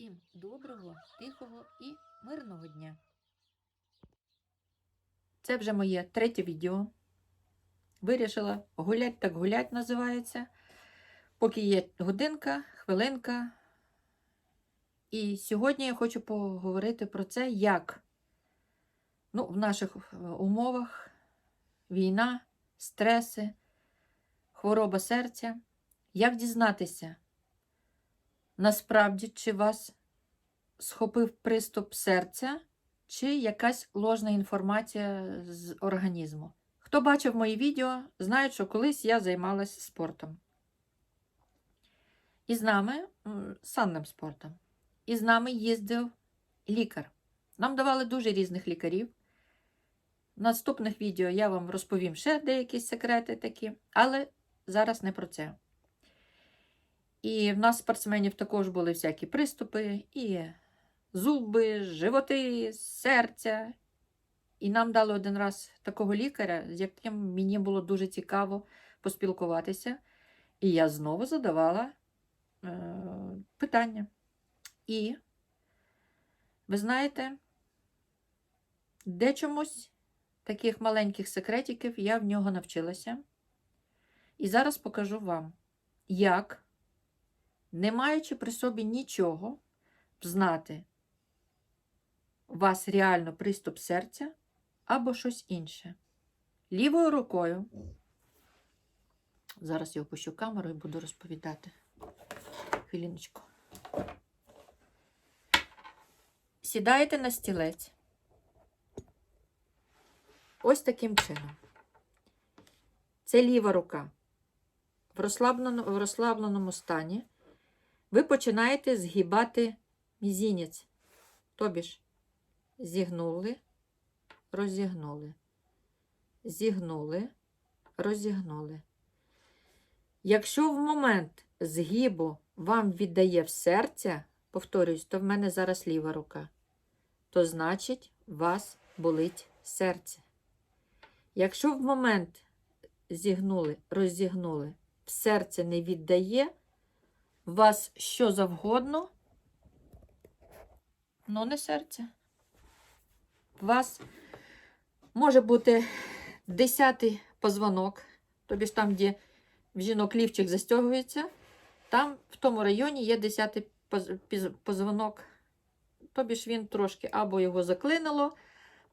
Всім доброго, тихого і мирного дня. Це вже моє третє відео. Вирішила гулять так гулять називається. Поки є годинка, хвилинка. І сьогодні я хочу поговорити про це, як ну, в наших е, умовах війна, стреси, хвороба серця. Як дізнатися, насправді, чи вас схопив приступ серця, чи якась ложна інформація з організму. Хто бачив мої відео, знає, що колись я займалася спортом. І з нами санним спортом. І з нами їздив лікар. Нам давали дуже різних лікарів. В наступних відео я вам розповім ще деякі секрети такі, але зараз не про це. І в нас спортсменів також були всякі приступи, і зуби, животи, серця. І нам дали один раз такого лікаря, з яким мені було дуже цікаво поспілкуватися. І я знову задавала е, питання. І, ви знаєте, де чомусь таких маленьких секретиків я в нього навчилася. І зараз покажу вам, як не маючи при собі нічого, знати, у вас реально приступ серця або щось інше. Лівою рукою, зараз я опущу камеру і буду розповідати. Хвилиночку. Сідаєте на стілець. Ось таким чином. Це ліва рука. В розслабленому стані ви починаєте згибати мізінець. Тобі ж зігнули, розігнули, зігнули, розігнули. Якщо в момент згибу вам віддає в серця, повторюсь, то в мене зараз ліва рука, то значить, вас болить серце. Якщо в момент зігнули, розігнули, в серце не віддає, вас що завгодно, но не серце. У вас може бути десятий позвонок, тобі ж там, де в жінок лівчик застягується, там в тому районі є десятий поз- позвонок. Тобі ж він трошки або його заклинило,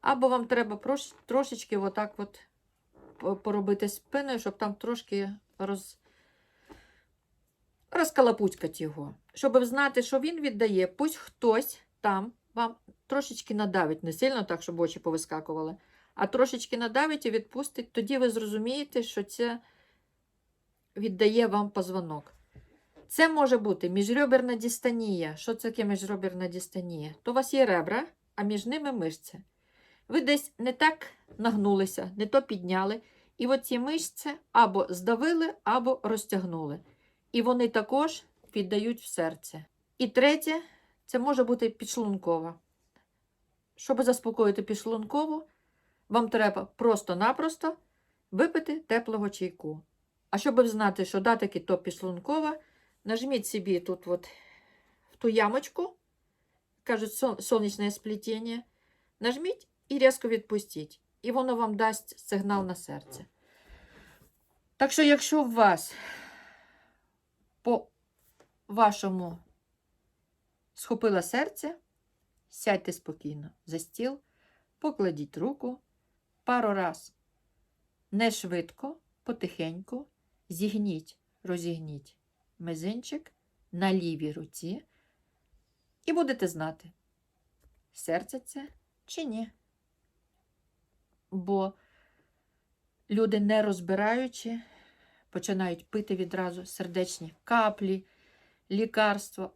або вам треба трошечки отак от поробити спиною, щоб там трошки роз розкалапуцькати його. Щоб знати, що він віддає, пусть хтось там вам трошечки надавить, не сильно так, щоб очі повискакували, а трошечки надавить і відпустить, тоді ви зрозумієте, що це віддає вам позвонок. Це може бути міжреберна дістанія. Що це таке міжреберна дістанія? То у вас є ребра, а між ними мишця. Ви десь не так нагнулися, не то підняли, і от ці мишці або здавили, або розтягнули. І вони також віддають в серце. І третє, це може бути підшлункова. Щоб заспокоїти підшлункову, вам треба просто-напросто випити теплого чайку. А щоб знати, що да, то підшлункова, нажміть собі тут от в ту ямочку, кажуть, сон- сонячне сплетіння, нажміть і різко відпустіть. І воно вам дасть сигнал на серце. Так що, якщо у вас по вашому схопило серце, сядьте спокійно за стіл, покладіть руку пару раз не швидко, потихеньку, зігніть, розігніть мизинчик на лівій руці, і будете знати, серце це чи ні. Бо люди, не розбираючи, починають пити відразу сердечні каплі, лікарства,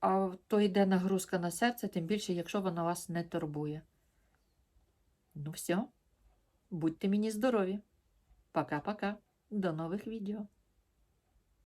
а то йде нагрузка на серце, тим більше, якщо вона вас не турбує. Ну все, будьте мені здорові. Пока-пока. До нових відео.